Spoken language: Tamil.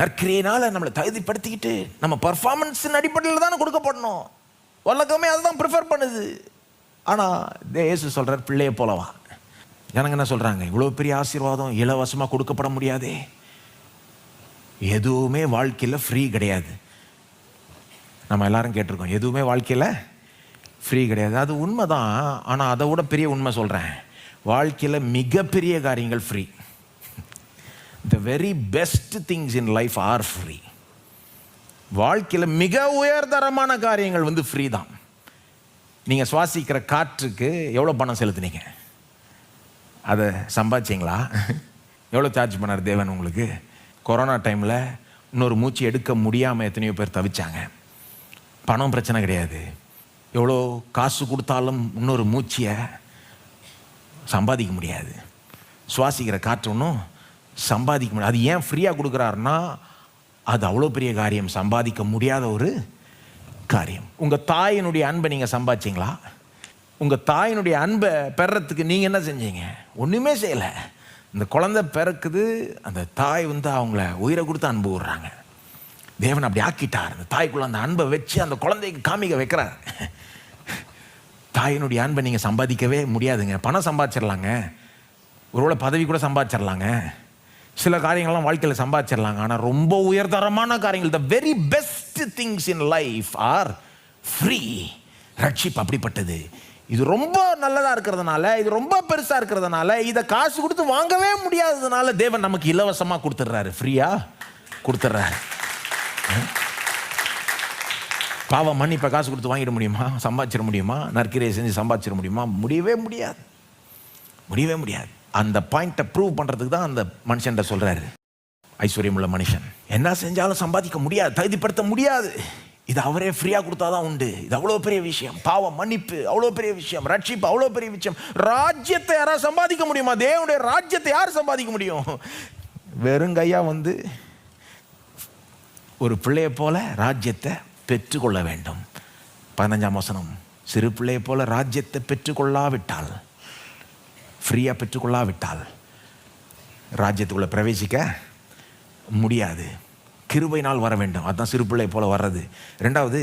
நற்கிரையினால நம்மளை தகுதிப்படுத்திக்கிட்டு நம்ம பர்ஃபார்மன்ஸின் அடிப்படையில் தானே கொடுக்கப்படணும். உலகமே அதுதான் ப்ரிஃபர் பண்ணுது. ஆனால் தேசு சொல்கிறார் பிள்ளைய போலவா? ஜனங்க என்ன சொல்கிறாங்க இவ்வளோ பெரிய ஆசீர்வாதம் இலவசமாக கொடுக்கப்பட முடியாதே. எதுவுமே வாழ்க்கையில் ஃப்ரீ கிடையாது. நம்ம எல்லாரும் கேட்டிருக்கோம் எதுவுமே வாழ்க்கையில் ஃப்ரீ கிடையாது. அது உண்மை தான் ஆனால் அதை விட பெரிய உண்மை சொல்கிறேன் வாழ்க்கையில் மிகப்பெரிய காரியங்கள் free the very best things in life are free வாழ்க்கையில் மிக உயர்தரமான காரியங்கள் வந்து ஃப்ரீ தான். நீங்கள் சுவாசிக்கிற காற்றுக்கு எவ்வளோ பணம் செலுத்துனீங்க? அதை சம்பாதிச்சிங்களா? எவ்வளோ சார்ஜ் பண்ணார் தேவன் உங்களுக்கு? கொரோனா டைமில் இன்னொரு மூச்சு எடுக்க முடியாமல் எத்தனையோ பேர் தவிச்சாங்க. பணம் பிரச்சனை கிடையாது. எவ்வளோ காசு கொடுத்தாலும் இன்னொரு மூச்சியை சம்பாதிக்க முடியாது. சுவாசிக்கிற காற்று ஒன்றும் சம்பாதிக்க முடியாது அது ஏன் ஃப்ரீயாக கொடுக்குறாருன்னா அது அவ்வளோ பெரிய காரியம். சம்பாதிக்க முடியாத ஒரு காரியம். உங்கள் தாயினுடைய அன்பை நீங்கள் சம்பாதிச்சிங்களா? உங்கள் தாயினுடைய அன்பை பெறத்துக்கு நீங்கள் என்ன செஞ்சீங்க? ஒன்றுமே செய்யலை. இந்த குழந்தை பிறக்குது அந்த தாய் வந்து அவங்கள உயிரை கொடுத்து அன்பு விடுறாங்க தேவன் அப்படி ஆக்கிட்டார். அந்த தாய்க்குள்ள அந்த அன்பை வச்சு அந்த குழந்தைக்கு காமிக்க வைக்கிறார். தாயினுடைய அன்பை நீங்கள் சம்பாதிக்கவே முடியாதுங்க. பணம் சம்பாதிச்சிடலாங்க. ஒருவேளை பதவி கூட சம்பாதிச்சிடலாங்க. சில காரியங்கள்லாம் வாழ்க்கையில் சம்பாதிச்சிடலாங்க. ஆனால் ரொம்ப உயர்தரமான காரியங்கள் the very best things in life are free ரட்சிப் அப்படிப்பட்டது. இது ரொம்ப நல்லதாக இருக்கிறதுனால இது ரொம்ப பெருசாக இருக்கிறதுனால இதை காசு கொடுத்து வாங்கவே முடியாததுனால தேவன் நமக்கு இலவசமாக கொடுத்துட்றாரு. ஃப்ரீயாக கொடுத்துட்றாரு. பாவ மன்னிப்பை காசு கொடுத்து வாங்கிட முடியுமா? சம்பாதிச்சிட முடியுமா? நற்கிரையை செஞ்சு சம்பாதிச்சிட முடியுமா? முடியவே முடியாது. முடியவே முடியாது. அந்த பாயிண்ட்டை ப்ரூவ் பண்ணுறதுக்கு தான் அந்த மனுஷன்ட்ட சொல்கிறாரு ஐஸ்வர்யமுள்ள மனுஷன். என்ன செஞ்சாலும் சம்பாதிக்க முடியாது தகுதிப்படுத்த முடியாது. இது அவரே ஃப்ரீயாக கொடுத்தா தான் உண்டு. இது அவ்வளோ பெரிய விஷயம். பாவம் மன்னிப்பு அவ்வளோ பெரிய விஷயம். ரட்சிப்பு அவ்வளோ பெரிய விஷயம். ராஜ்யத்தை யாராவது சம்பாதிக்க முடியுமா? தேவனுடைய ராஜ்யத்தை யார் சம்பாதிக்க முடியும்? வெறுங்கையா வந்து ஒரு பிள்ளையை போல ராஜ்யத்தை பெற்றுக்கொள்ள வேண்டும். பதினஞ்சாம் வசனம். சிறு பிள்ளையை போல ராஜ்யத்தை பெற்றுக்கொள்ளாவிட்டால் ஃப்ரீயாக பெற்றுக்கொள்ளாவிட்டால் ராஜ்யத்துக்குள்ளே பிரவேசிக்க முடியாது. கிருபையினால் வர வேண்டும் அதுதான் சிறு பிள்ளை வர்றது. ரெண்டாவது